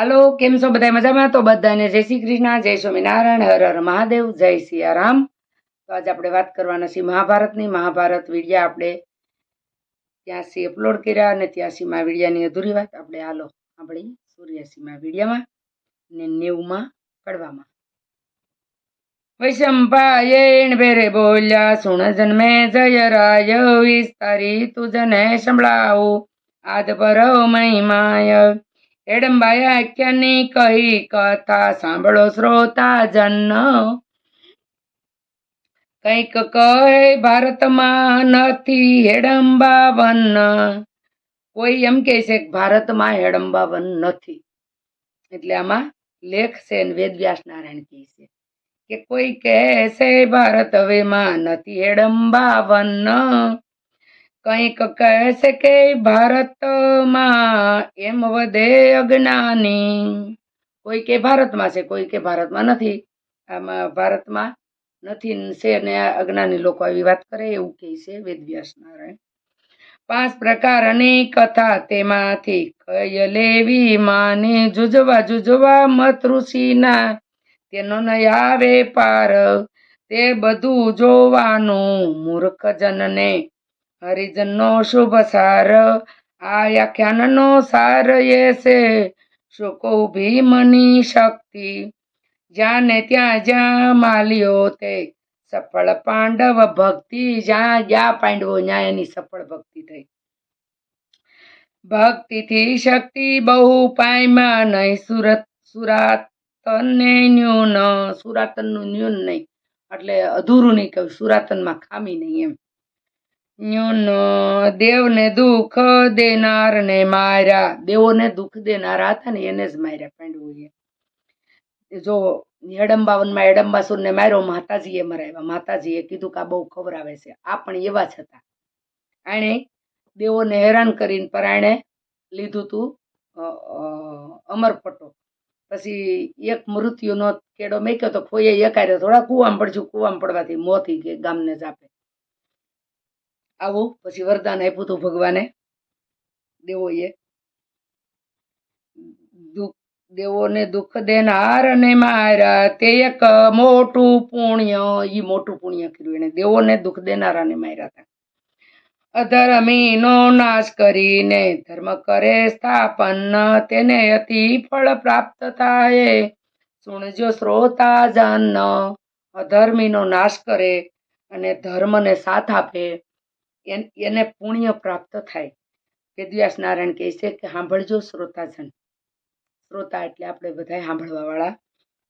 હાલો, કેમ છો બધા મજામાં? તો બધાને જય શ્રી કૃષ્ણ, જય સ્વામિનારાયણ, હર હર મહાદેવ, જય સિયારામ. તો આજે આપણે વાત કરવાના છીએ મહાભારતની. મહાભારત વીડિયા આપણે ત્યાંથી અપલોડ કર્યા અને ત્યાંસીમાં વિડીયાની અધૂરી વાત આપણે હાલો, આપણી સૂર્યાસીમાં વીડિયામાં ને નેવુંમાં કડવામાં વૈશંપાયેણ ભેરે બોલ્યા, સુણ જન્મે જય રાય, વિસ્તારી તુજને સંભળાવું. આદ પર મહિમાય. એડંબાયા આખ્યાની કહી કથા સાંભળો શ્રોતા જન. કંઈક કહે ભારતમાં નથી હેડંબા વન કોઈ એમ કહે છે કે ભારતમાં હેડંબા વન નથી. એટલે આમાં લેખ છે વેદવ્યાસ નારાયણ કહે છે કે કોઈ કહે છે ભારત હવેમાં નથી હેડંબા વન કંઈક કહેશે કે ભારતમાં એમ વધે અજ્ઞાની. કોઈ કે ભારતમાં છે, કોઈ કે ભારતમાં નથી. આમાં ભારતમાં નથી છે અને અજ્ઞાની લોકો આવી વાત કરે એવું કહે છે વેદવ્યાસ નારાયણ. પાંચ પ્રકારની કથા તેમાંથી કય લેવી માને જુજવા જુજવા મત ઋષિના. તેનો ન આવે પાર, તે બધું જોવાનું મૂર્ખ જનને હરિજનનો શુભ સાર. આ આખ્યાનનો સાર એ છે, શુકો ભીમની શક્તિ જ્યાં ને ત્યાં જ્યાં માલ્યો તે. સફળ પાંડવ ભક્તિ, જ્યાં જ્યાં પાંડવો, ત્યાં એની સફળ ભક્તિ થઈ. ભક્તિથી શક્તિ બહુ પાયમાં નહીં. સુરત સુરાતને ન્યૂન, સુરાતનનું ન્યૂન નહીં. એટલે અધૂરું નહીં કહ્યું સુરાતનમાં ખામી નહીં એમ. દેવને દુઃખ દેનારને માર્યા. દેવોને દુઃખ દેનારા હતા ને એને જ માર્યા પાંડવોએ. જો, હેડંબાવનમાં હેડંબાસુરને માર્યો, માતાજીએ મરાવ્યા. માતાજીએ કીધું કે આ બહુ ખવરાવે છે. આ પણ એવા જ હતા. એણે દેવોને હેરાન કરીને પરાણે લીધું તું અમરપટ્ટો પછી એક મૃત્યુનો કેડો મેક્યો તો ખોઈએ એકારે થોડા કુવામ પડશું કુવામ પડવાથી મોતી કે ગામને જ આપે. આવું, પછી વરદાન આપ્યું હતું ભગવાને. દેવોએ. દુઃખ, દેવોને દુઃખ દેનાર અને મારા તે એક મોટું પુણ્ય એ મોટું પુણ્ય કર્યું એને. દેવોને દુઃખ દેનારાને માર્યા હતા. અધર્મીનો નાશ કરીને ધર્મ કરે, સ્થાપન તેને અતિ ફળ પ્રાપ્ત થાય. સુણજો શ્રોતા જાન અધર્મીનો નાશ કરે અને ધર્મને સાથ આપે. એન- પુણ્ય પ્રાપ્ત થાય. વેદવ્યાસ નારાયણ કહે છે કે સાંભળજો શ્રોતાજન. શ્રોતા એટલે આપણે બધા સાંભળવાવાળા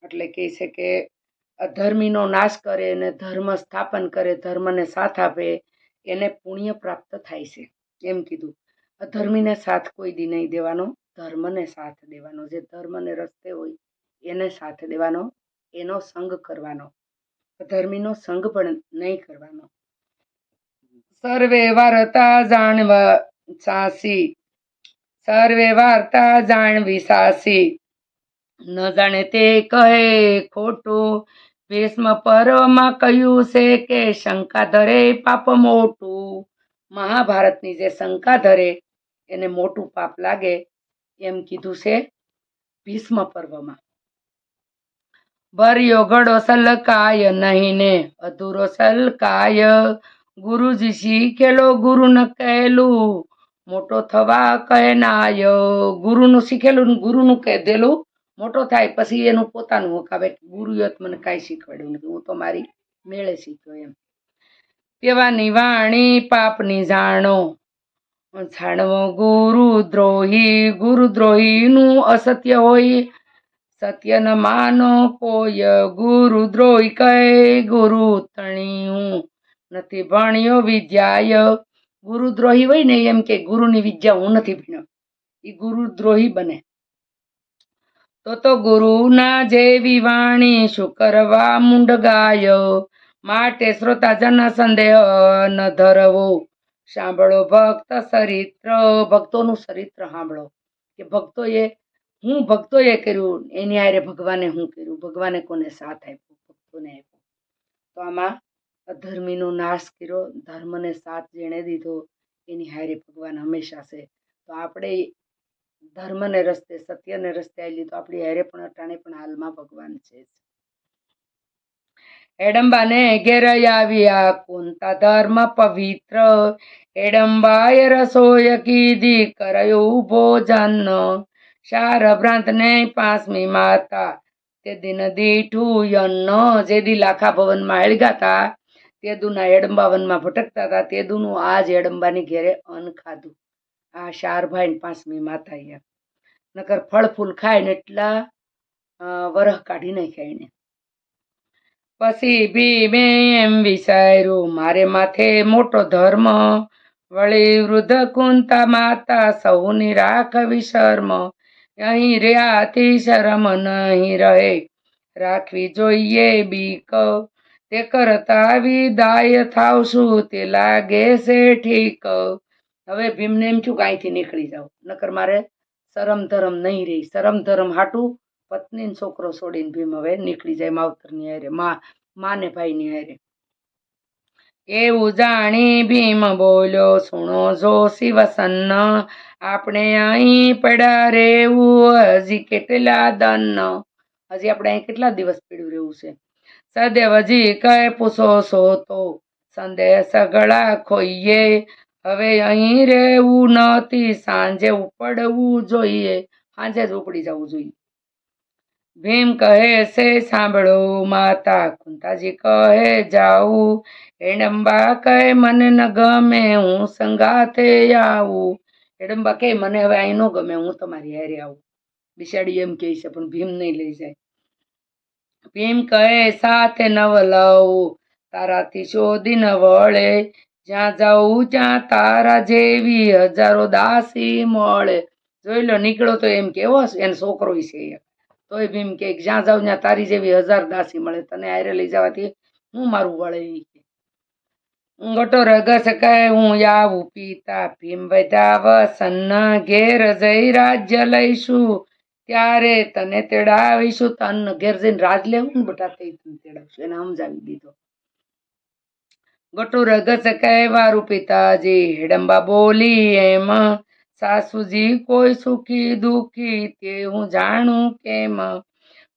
એટલે કહે છે કે અધર્મીનો નાશ કરે અને ધર્મ સ્થાપન કરે, ધર્મને સાથ આપે, એને પુણ્ય પ્રાપ્ત થાય છે. એમ કીધું. અધર્મીને સાથ કોઈ દી નહીં દેવાનો, ધર્મને સાથ દેવાનો. જે ધર્મને રસ્તે હોય, એને સાથ દેવાનો, એનો સંગ કરવાનો. અધર્મીનો સંગ પણ નહીં કરવાનો. સર્વે વાર્તા જાણવા સાસી. સર્વે વાર્તા જાણવી સાસી. ન જાણે તે કહે, ખોટું ભીષ્મ પર્વમાં કહ્યું છે કે શંકા ધરે પાપ મોટું. મહાભારતની જે શંકા ધરે, એને મોટું પાપ લાગે એમ કીધું છે ભીષ્મ પર્વમાં. ભર્યો ઘડો સલકાય નહીં ને અધૂરો સલકાય ગુરુજી શીખેલો, ગુરુને કહેલું, મોટો થવા કહેનાય ગુરુનું શીખેલું ગુરુનું કહે દેલું, મોટો થાય પછી એનું પોતાનું હકાવે ગુરુએ મને કાંઈ શીખવાડ્યું નથી, હું તો મારી મેળે શીખ્યો એમ. તેવાની વાણી પાપની જાણો. જાણવો ગુરુ દ્રોહી, ગુરુ દ્રોહીનું અસત્ય હોય. સત્ય ન માનો કોઈ, ગુરુ દ્રોહી કહે, ગુરુ તણી નથી ભણ્યો વિદ્યાય. ગુરુદ્રોહી હોય ને એમ કે ગુરુની વિદ્યા હું નથી ભણ્યો. એ ગુરુદ્રોહી બને. તો તો ગુરુના જેવી વાણી શું કરવા મુંડ ગાયો? માટે શ્રોતાજન સંદેહ ન ધરવો. સાંભળો ભક્ત ચરિત્ર. ભક્તોનું ચરિત્ર સાંભળો. કે ભક્તોએ, હું ભક્તોએ કર્યું, એની હારે ભગવાને હું કર્યું? ભગવાને કોને સાથ આપ્યો? ભક્તોને આપ્યો. તો આમાં અધર્મીનો નાશ કર્યો, ધર્મને સાથ જેણે દીધો, એની હારે ભગવાન હંમેશા છે. તો આપણે ધર્મને રસ્તે, સત્યને રસ્તે આવી તો આપણી હારે પણ અટાણે પણ હાલમાં ભગવાન છે. એડંબાને ઘેર આવ્યા, કોનતા ધર્મ પવિત્ર. એડંબાએ રસોય કીધી, કર્યું ભોજન. ચાર ભ્રાંતને પાંચમી માતા. તે દિન દીઠું યન્ન જે દી લાખા ભવનમાં એળગાતા તે એડંબા વનમાં ભટકતા હતા. તે દુનું આ જ એડંબાની ઘેરે અન્ન ખાધું. આ શારભાઈ પાંચમી માતા અહીંયા નકર ફળ ફૂલ ખાય ને એટલા વરહ કાઢી નાખ્યા એને. પછી ભીમે એમ વિચાર્યું મારે માથે મોટો ધર્મ. વળી વૃદ્ધ કુંતા માતા સૌની રાખવી શર્મ અહીં રહ્યા અતિ શરમ નહીં રહે. રાખવી જોઈએ બીક. તે કરતા વિદાય થાવશું તે લાગે છે ઠીક. હવે ભીમને એમ છું કે અહીંથી નીકળી જાવ નકર મારે શરમ ધરમ નહીં રહી. શરમ ધરમ હાટું પત્ની ને છોકરો છોડીને ભીમ હવે નીકળી જાય માવતરની હારે, મા, માને ભાઈની હારે. એવું જાણી ભીમ બોલ્યો, સુણો જો શિવસન્ન, આપણે અહીં પડ્યા રહેવું, હજી કેટલા દન? હજી આપણે અહીં કેટલા દિવસ પીડ્યું રહેવું છે? સદેવ હજી કહે પૂછો છો તો? સંદેહ સગળા ખોઈએ. હવે અહીં રહેવું નથી, સાંજે ઉપડવું જોઈએ. સાંજે જ ઉપડી જવું જોઈએ. ભીમ કહે છે, સાંભળો માતા. કુંતાજી કહે, જાઉં. એડંબા કહે મને ન ગમે, હું સંગાથે આવું. એડંબા કહે મને હવે અહીં ન ગમે, હું તમારી હારે આવું. બિસાડી એમ કહે છે, પણ ભીમ નહીં લઈ જાય. ભીમ કહે, સાથે નવ લાવું તારાથી શોધી ન વળે. જ્યાં જાઉં, ત્યાં તારા જેવી હજારો દાસી મળે. જોઈ લો, નીકળો તો એમ કેવો એનો છોકરો છે. તોય ભીમ કે, જ્યાં જાઉં, ત્યાં તારી જેવી હજાર દાસી મળે. તને આયરે લઈ જવાથી હું મારું વળે ગટો રગસ કહે, હું આવું પિતા ભીમ બધા વસન ઘેર જઈ રાજ્ય લઈશું. ત્યારે તને તેડાવીશું, તન ઘેર જઈને રાજ લેવું ને બટા, તે તને તેડાવશું. એને સમજાવી દીધો. ગટુ રગસ કહેવારું પિતાજી. હેડંબા બોલી એમ, સાસુજી, કોઈ સુખી દુખી તે હું જાણું કેમ?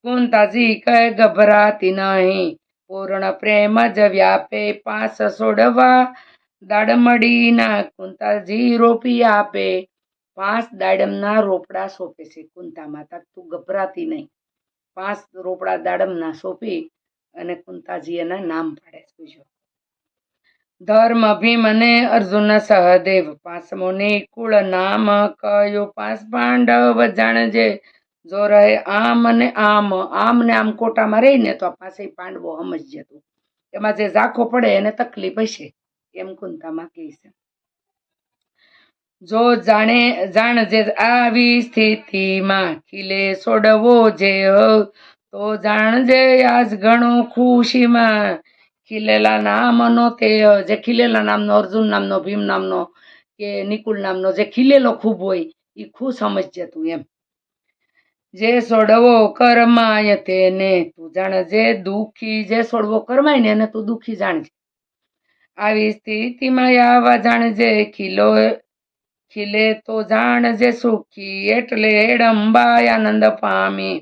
કુંતાજી કહે ગભરાતી નહીં. પૂર્ણ પ્રેમ જ વ્યાપે પાસ સોડવા દાડમડીના. કુંતાજી રોપી આપે. પાંચ દાડમના રોપડા સોંપે છે. કુંતા માતા, તું ગભરાતી નહીં. પાંચ રોપડા દાડમના સોંપી અને કુંતાજી એના નામ પાડે છે. ધર્મ ભીમ અને અર્જુન સહદેવ પાંચમો નિકુળ નામ કયો? પાંચ પાંડવ જાણજે. જો રહે આમ અને આમ આમ ને આમ કોટામાં રહી ને તો આ પાસે પાંડવો સમજજે તું. એમાં જે ઝાખો પડે એને તકલીફ હશે. એમ કુંતામાં કહે છે. જો જાણે જાણજે આવી સ્થિતિમાં ખીલે છોડવો જે તો જાણજે આજ ઘણો ખુશીમાં ખીલેલા નામનો તે જે ખીલેલા નામનો અર્જુન નામનો, ભીમ નામનો, કે નિકુલ નામનો, જે ખીલેલો ખૂબ હોય એ ખુશ સમજજે તું એમ. જે સોડવો કરમાય તેને, તું જાણજે દુઃખી જે સોડવો કરમાય ને એને તું દુઃખી જાણજે. આવી સ્થિતિમાં આવા જાણજે ખીલો ખીલે તો જાણજે સુખી, એટલે એડંબાય આનંદ પામી.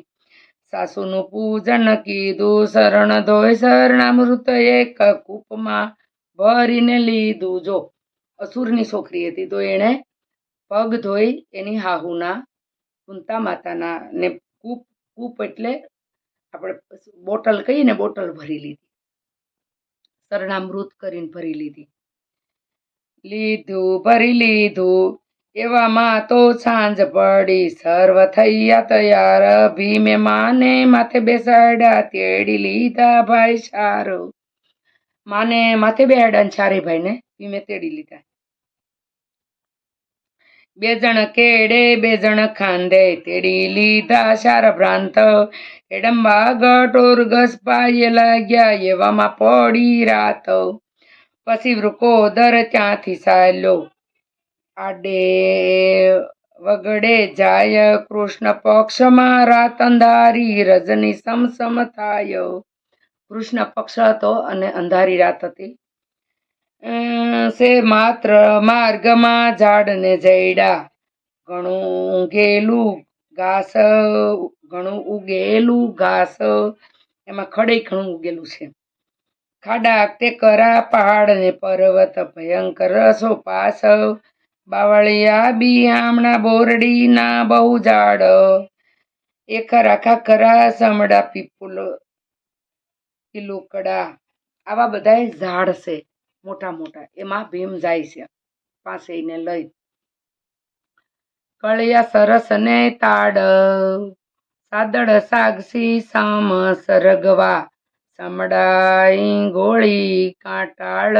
સાસુનું પૂજન કીધું, શરણ ધોય શરણામૃત એક કૂપમાં ભરીને લીધું. જો, અસુરની છોકરી હતી તો એણે પગ ધોઈ એની હાહુના કુંતા માતાના ને કૂપ કૂપ એટલે આપણે બોટલ કહીએ ને, બોટલ ભરી લીધી. શરણામૃત કરીને ભરી લીધી. લીધું, ભરી લીધું. એવામાં તો સાંજ પડી, સર્વ થયા તૈયાર. ભીમે માને માથે બેસાડ્યા, તેડી લીધા ભાઈ સારો. માને માથે બેહાડ્યા ને સારી ભાઈને, ભીમે તેડી લીધા. બે જણ કેડે, બે જણ ખાંદે, તેડી લીધા સાર ભ્રાંત. એડંબા ગટોર ગસ પાયે લાગ્યા, એવામાં પડી રાત. પછી વૃકોદર ત્યાંથી ચાલ્યો? આડે વગડે જાય કૃષ્ણ પક્ષમાં રાત અંધારી, રજની સમસમ થાય. કૃષ્ણ પક્ષ હતો અને અંધારી રાત હતી. સે માત્ર માર્ગમાં ઝાડને જઈડા ઘણું ઊંઘેલું ઘાસ, ઘણું ઉગેલું ઘાસ. એમાં ખડે ઘણું ઉગેલું છે. ખાડા તે કરા પહાડ ને પર્વત ભયંકર સોપાસ બાવળિયા બિયામણા બોરડીના બહુ ઝાડ. રાખા ખરા સમડા પીપુલ, પીલુકડા. આવા બધાય ઝાડ છે, મોટા મોટા. એમાં ભીમ જાય છે પાસે એને લઈ. કળિયા સરસ ને તાડ. સાદળ સાગસી સામ સરગવા. સમડાઈ ગોળી કાંટાળ.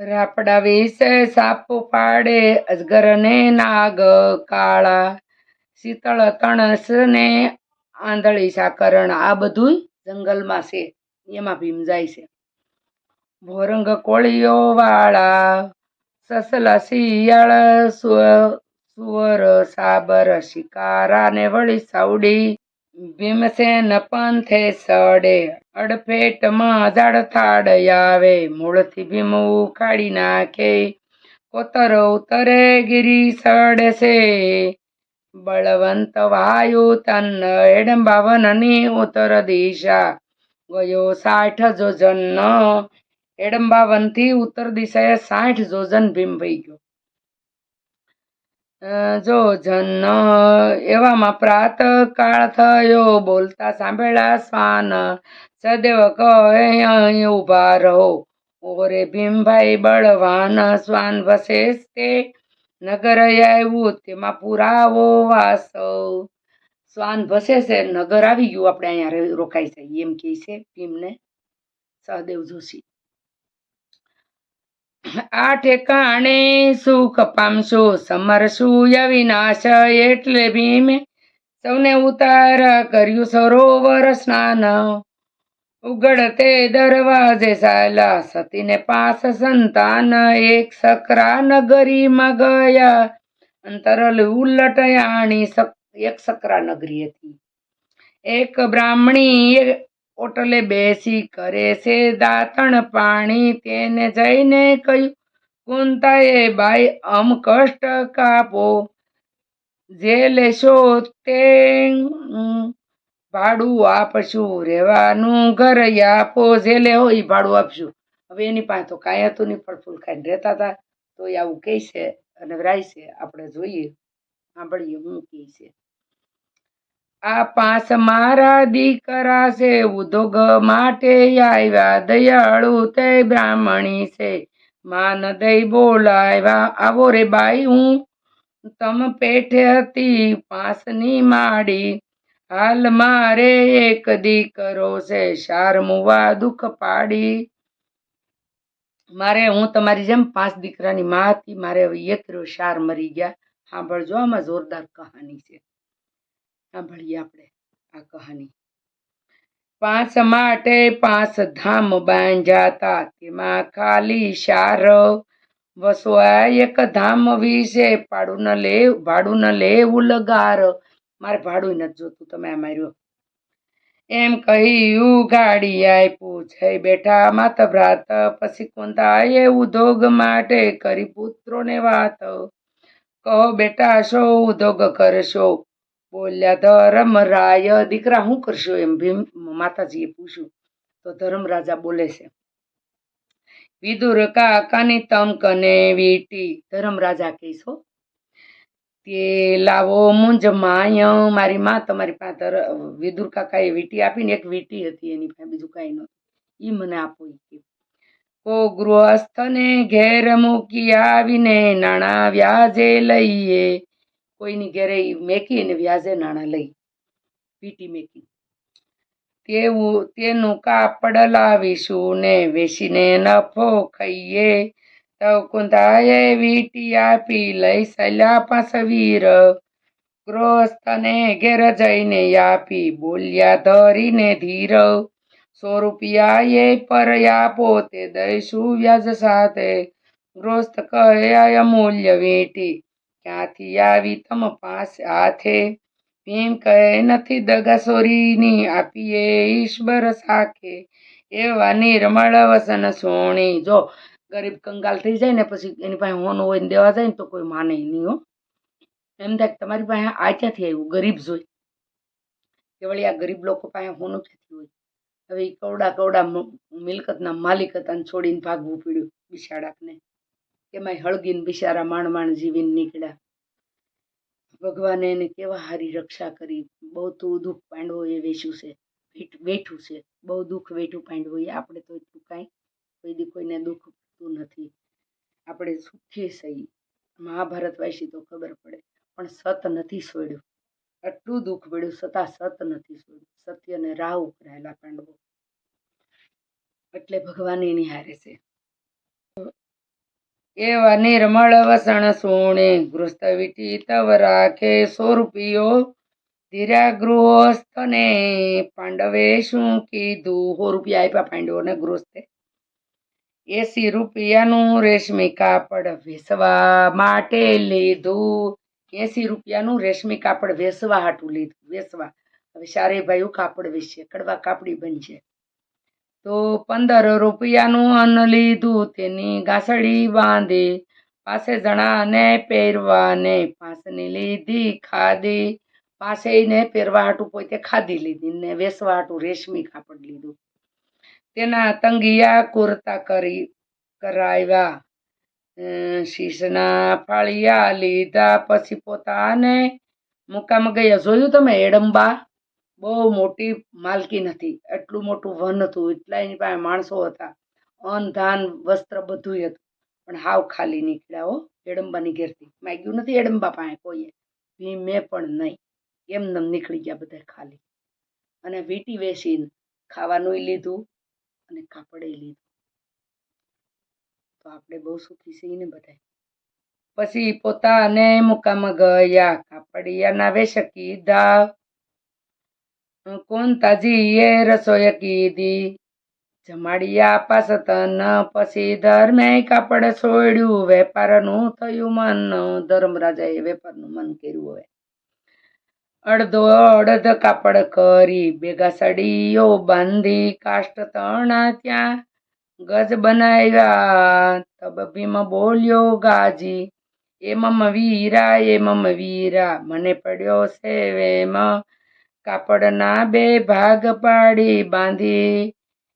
રાપડા વિશે સાપો પાડે અજગર ને નાગ, કાળા શીતળ તણસ ને આંધળી સાકરણ, આ બધું જંગલમાં છે, એમાં ભીમ જાય છે. ભોરંગ કોળીઓ વાળા, સસલા શિયાળ સુવર સાબર શિકારા ને વળી સાવડી ભીમસેન પંથે સડે. અડફેટમાં ઝાડ થાડ આવે મૂળથી ભીમ ઉખાડી નાખે. કોતર ઉતરે ગિરી સડશે બળવંત વાયુ તન એડંબાવનની ઉત્તર દિશા. ગયો સાઠ જોજન એડંબાવનથી ઉત્તર દિશાએ સાઠ જોજન ભીમ ભઈ ગયો. અ, જોજન એવામાં પ્રાત કાળ થયો બોલતા સાંભળ્યા શ્વાન. સદેવ કહે અહીં ઊભા રહો. ઓરે ભીમભાઈ બળવાન શ્વાન વસે તે નગર આવ્યું તેમાં પુરાવો વાસ. શ્વાન ભસે છે નગર આવી ગયું આપણે અહીંયા રોકાઈ જાય એમ કહે છે ભીમને. સહદેવ જોશી. આ ઠેકાણે સુખ પામશો સમરશું અવિનાશ એટલે ભીમે. સૌને ઉતાર કર્યું સરોવર સ્નાન. ઉગડતે દરવાજે સાયલા, સતીને પાસ સંતાન. એક સકરા નગરીમાં ગયા અંતરલ ઉલટયાણી એક સકરા નગરી હતી. એક બ્રાહ્મણી ઓટલે બેસી કરે છે દાંતણ પાણી તેને જઈને કહ્યું, કુંતાએ બાઈ અમ કષ્ટ કાપો. જે લેશો તે ભાડું આપશું, રહેવાનું ઘર આપો. જે લેવો એ ભાડું આપશું. હવે એની પાસે તો કાંઈ હતું નહીં, પણ ફૂલ ખાઈને રહેતા હતા. તો એ આવું કહે છે અને છે, આપણે જોઈએ, સાંભળીએ, હું કહે છે. આ પાંચ મારા દીકરા છે ઉદ્યોગ માટે આવ્યા દયાળુ તે બ્રાહ્મણી છે. માન દઈ બોલાવ્યા, આવો રે બાઈ, હું તમ પેઠે હતી પાંચની માડી. હાલ મારે એક દીકરો છે, શાર મુવા દુઃખ પાડી. મારે, હું તમારી જેમ પાંચ દીકરાની માં હતી મારે હવે યત્રો શાર મરી ગયા. સાંભળજો, આમાં જોરદાર કહાની છે. સાંભળીએ આપણે આ કહાની. પાંચ માટે પાંચ ધામ બાંધ્યાતા તેમાં ખાલી શાર વસવા એક ધામ વિશે ભાડું ન લે, ભાડું ન લેવું લગાર મારે ભાડું નથી જોતું, તમે આ માર્યો એમ કહ્યું, ગાડી આપ્યું છે બેઠા માત ભ્રાત. પછી કોંતા એ ઉદ્યોગ માટે કરી પુત્રોને વાત. કહો બેટા, શો ઉદ્યોગ કરશો? બોલ્યા ધર્મરાય દીકરા શું કરશો એમ ભીમ? માતાજીએ પૂછ્યું. તો ધર્મરાજા બોલે છે, વિદુર કાકાની તમ કને વીટી? ધર્મરાજા કહીશો તે લાવો મુંજ માય. મારી માં તમારી પાસે વિદુર કાકાએ વીટી આપીને એક વીટી હતી, એની પાસે બીજું કાંઈ નહોતું. એ મને આપો એ કો ગૃહસ્થને ઘેર મૂકી આવીને નાણાં વ્યાજે લઈએ. કોઈની ઘેરે મેકી અને વ્યાજે નાણાં લઈ વીટી મેકી તેવું, તેનું કાપડ લાવીશું ને વેચીને નફો ખાઈએ. તો કુંતાએ વીટી આપી લઈ સલ્યા પાસ વીર. ગૃહસ્થને ઘેર જઈને આપી બોલ્યા ધરીને ધીર. સો રૂપિયા એ પર આપો તે દઈશું વ્યાજ સાથે. ગ્રોસ્ત કહે અમૂલ્ય વીંટી ક્યાંથી આવી તમ પાસે હાથે. ભીમ કહે, નથી દગાસોરીની આપીએ ઈશ્વર સાખે. એવા નિર્મળ વસન સોણી. જો ગરીબ કંગાલ થઈ જાય ને પછી એની પાસે હોન હોય ને દેવા જાય ને તો કોઈ માને નહીં હો. એમ થાય કે તમારી પાસે આ ક્યાંથી આવ્યું? ગરીબ જોઈ. કે વળી આ ગરીબ લોકો પાસે હોનું ક્યાંથી હોય? હવે એ કવડા કવડા મિલકતના માલિક હતા છોડીને ભાગવું પડ્યું બિચારાકને. એમાંય હળગીને બિચારા માણ માણ જીવીને નીકળ્યા. ભગવાને એને કેવા હારી રક્ષા કરી. બહુ તું દુઃખ પાંડવો એ વેચ્યું છે. વેઠ- છે. બહુ દુઃખ વેઠું પાંડવો એ. આપણે તો એટલું કાંઈ કોઈ દી કોઈને દુઃખ પડતું નથી. આપણે સુખી સહી મહાભારત વાંચી તો ખબર પડે. પણ સત નથી છોડ્યું. આટલું દુઃખ પડ્યું છતાં સત નથી છોડ્યું. સત્યને રાહ ઉપરાયેલા પાંડવો. એટલે ભગવાન એની હારે છે. એવા નિર્મળ વસણ સુણે ગૃહસ્થ વીટી તવ રાખે સો રૂપિયો ધીરા ગૃહસ્થને પાંડવે શું કીધું? હો રૂપિયા આપ્યા પાંડવોને ગૃહસ્થે. એસી રૂપિયાનું રેશમી કાપડ વેસવા માટે લીધું. એસી રૂપિયાનું રેશમી કાપડ વેસવા હાટું લીધું. વેસવા. હવે સારે ભાઈઓ કાપડ વેચશે. કડવા કાપડી બનશે. તો પંદર રૂપિયાનું અન્ન લીધું. તેની ગાસડી બાંધી, પાસે જણાને પહેરવાને પાસની લીધી, ખાધી. પાસે ને પહેરવા હાટું પોતે ખાધી લીધી ને વેસવા હાટું રેશમી કાપડ લીધું. તેના તંગિયા કુર્તા કરી, કરાવ્યા. શીશના ફાળિયા લીધા. પછી પોતાને મુકામ ગયા. જોયું તમે, એડંબા? બહુ મોટી માલકી નથી. એટલું મોટું વન હતું. એટલા એની પાસે માણસો હતા. અન્ન, ધાન, વસ્ત્ર બધું હતું. પણ હાવ ખાલી નીકળ્યા હો એડંબાની ઘેરથી. માગ્યું નથી એડંબા પાસે કોઈએ. ભીમે પણ નહીં. એમને નીકળી ગયા બધા ખાલી. અને વીટી વેસીને ખાવાનું લીધું અને કાપડે લીધું. તો આપણે બહુ સુખી છીએ ને બધા પછી પોતાને મુકામ ગયા. કાપડિયાના વેશ કીધા કોણ એ રસોઈ કીધી? જમાડિયા પાસે તન પછી ધર્મે કાપડ છોડ્યું વેપારનું થયું મન, ધર્મરાજાએ વેપારનું મન કર્યું હવે. અડધો અડધ કાપડ કરી, ભેગા સડીઓ બાંધી, કાષ્ટ તણા ત્યાં, ગજ બનાવ્યા તબ ભીમ બોલ્યો, ગાજી, એમમ વીરા એમમ વીરા, મને પડ્યો છે વેમ કાપડના બે ભાગ પાડી બાંધી.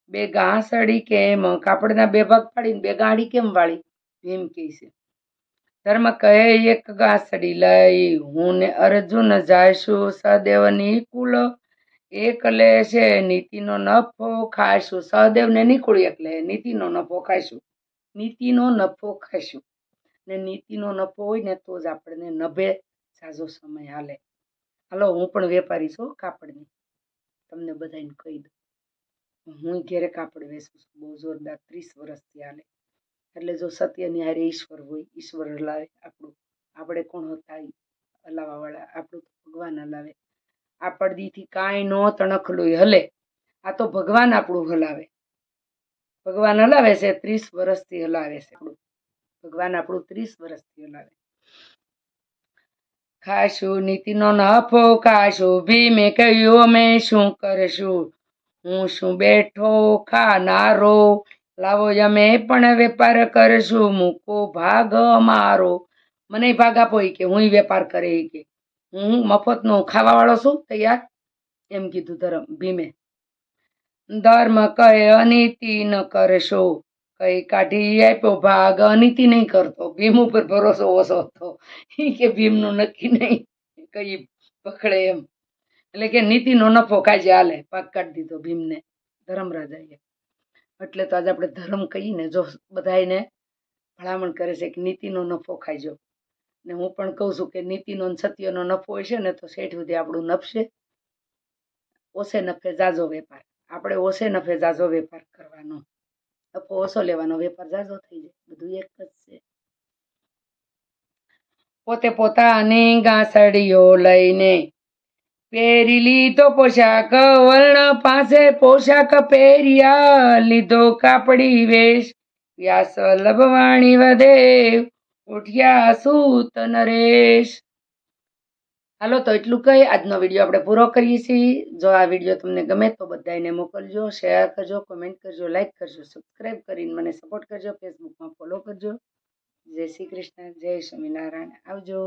બે ઘાસડી કેમ? કાપડના બે ભાગ પાડીને બે ગાડી કેમ વાળી? ભીમ કહે છે. ધર્મ કહે, એક ઘાસડી લઈ, હું ને અર્જુન જાઈશું સહદેવની કુલ એક લે છે, નીતિનો નફો ખાઈશું. સહદેવને નીકળ એક લે, નીતિનો નફો ખાઈશું. નીતિનો નફો ખાઈશું. ને નીતિનો નફો હોય ને તો જ આપણને નભે સાજો સમય હાલે. હાલો, હું પણ વેપારી છું કાપડની. તમને બધાને કહી દઉં. હું ઘેરે કાપડ વેચું છું, બહુ જોરદાર, ત્રીસ વર્ષથી હાલે. એટલે જો સત્યની હારે ઈશ્વર હોય, ઈશ્વર હલાવે આપણું. આપણે કોણ હતા હલાવાવાળા આપણું તો ભગવાન હલાવે. આ પડદીથી કાંઈ ન તણખલું હલે. આ તો ભગવાન આપણું હલાવે. ભગવાન હલાવે છે, ત્રીસ વર્ષથી હલાવે છે. આપણું ભગવાન આપણું ત્રીસ વર્ષથી હલાવે. ખાશું, નીતિનો નફો ખાશું. ભીમે કહ્યું, અમે શું કરશું? હું શું બેઠો ખાનારો? લાવો અમે પણ વેપાર કરશું. મૂકો ભાગ અમારો. મને ભાગ આપો એ કે, હું વેપાર કરે કે. હું મફતનો ખાવાવાળો છું, તૈયાર? એમ કીધું ધર્મ, ભીમે. ધર્મ કહે, અનીતિ ન કરશો. કઈ કાઢી આપ્યો, ભાગ અનીતિ નહીં કરતો. ભીમ ઉપર ભરોસો ઓછો હતો. એ કે ભીમનું નક્કી નહીં. કઈ પકડે એમ. એટલે કે નીતિનો નફો કાજે હાલે. પાક કાઢી દીધો ભીમને. ધર્મરાજાએ. એટલે તો આજે આપણે ધર્મ કહીને જો બધાયને ભલામણ કરે છે કે નીતિનો નફો ખાઈજો. ને હું પણ કહું છું કે નીતિનો સત્યનો નફો હોય છે ને તો શેઠ સુધી આપણું નફશે ઓછે નફે જાજો વેપાર. આપણે ઓછે નફે જાજો વેપાર કરવાનો. ઓછો લેવાનો વેપાર જાજો થઈ જાય. બધું એક જ છે. પોતે પોતાની ગાંસડીઓ લઈને પહેરી લીધો પોશાક, વર્ણ પાસે પોશાક પહેર્યા, લીધો કાપડી વેશ. વ્યાસ લભવાણી વધે, ઉઠ્યા સૂત નરેશ. હાલો, તો એટલું કહી આજનો વીડિયો આપણે પૂરો કરીએ છીએ. જો આ વીડિયો તમને ગમે તો બધાને મોકલજો, શેર કરજો કોમેન્ટ કરજો લાઈક કરજો સબસ્ક્રાઈબ કરીને મને સપોર્ટ કરજો ફેસબુકમાં ફોલો કરજો. જય શ્રી કૃષ્ણ, જય સ્વામિનારાયણ. આવજો.